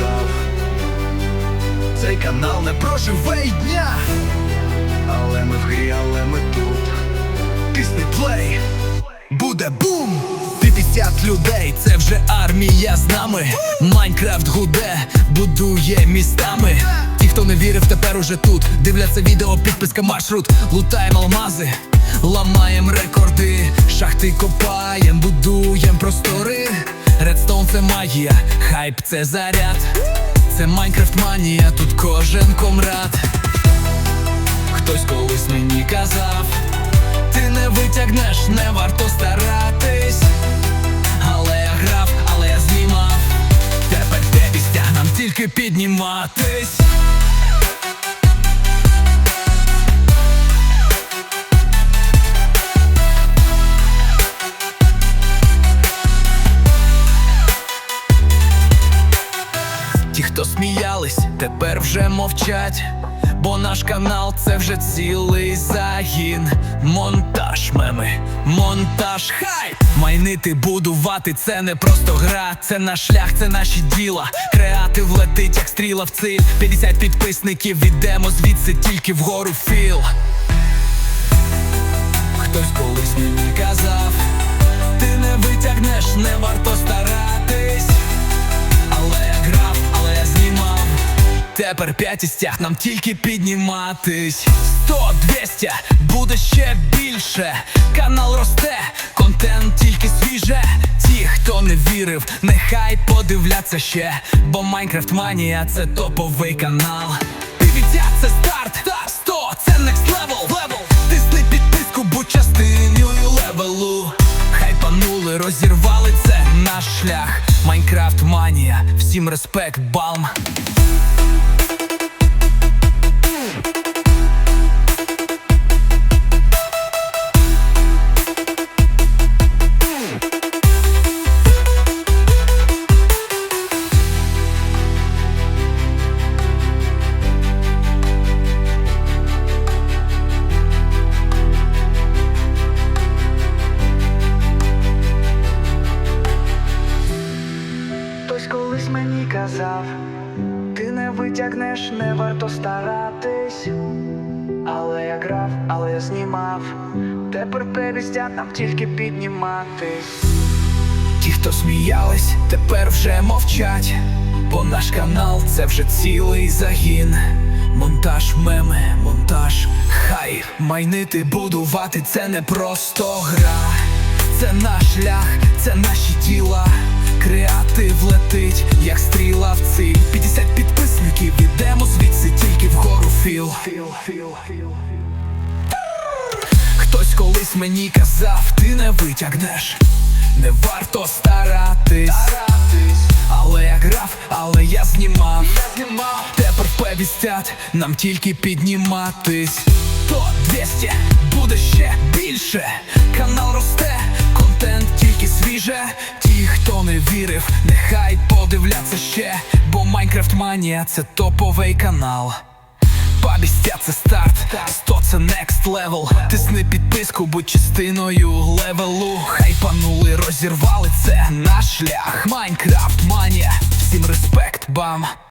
казав. Цей канал не проживе й дня. Але ми в грі, але ми тут. Тисни плей, буде бум! 50 людей, це вже армія з нами. Майнкрафт гуде, будує містами. Ті, хто не вірив, тепер уже тут. Дивляться відео, підписка маршрут. Лутаєм алмази, ламаєм рекорди, шахти копаєм, будуєм простори. Редстоун це магія, хайп це заряд. Це Майнкрафт манія, тут кожен комрад. Хтось колись мені казав, ти не витягнеш, не варто старатись. Але я грав, але я знімав. Тепер тебе нам тільки підніматись. Сміялись, тепер вже мовчать. Бо наш канал це вже цілий загін. Монтаж меми, монтаж хай. Майнити, будувати це не просто гра, це наш шлях, це наші діла. Креатив летить, як стріла в циль. 50 підписників відемо звідси тільки вгору філ. Хтось колись мені казав, ти не витягнеш, не варто старатись. Тепер п'ять стяг нам тільки підніматись. 100, 200, буде ще більше. Канал росте, контент тільки свіже. Ті, хто не вірив, нехай подивляться ще. Бо Майнкрафт Манія це топовий канал. 50 це старт, та 100 це next level. level. Тисни підписку, будь частиною левелу. Хайпанули, розірвали це наш шлях. Майнкрафт Манія, всім респект, балм. Казав, ти не витягнеш, не варто старатись. Але я грав, але я знімав. Тепер перестять нам тільки підніматись. Ті, хто сміялись, тепер вже мовчать. Бо наш канал це вже цілий загін. Монтаж меми, монтаж хай. Майнити, будувати це не просто гра. Це наш шлях, це наші тіла. Креатив летить, як стріла в ціль 50 підписників, ідемо звідси тільки вгору філ. Хтось колись мені казав, ти не витягнеш, не варто старатись. Але я грав, але. Я знімав. Тепер повістять, нам тільки підніматись. То 200 буде ще більше. Канал росте, контент тільки свіже. Ті, хто не вірив, нехай подивляться ще. Бо Майнкрафт Манія це топовий канал. Пабістя це старт, сто це next level Тисни підписку, будь частиною левелу Хай панули розірвали це наш шлях Майнкрафт манія, всім респект, бам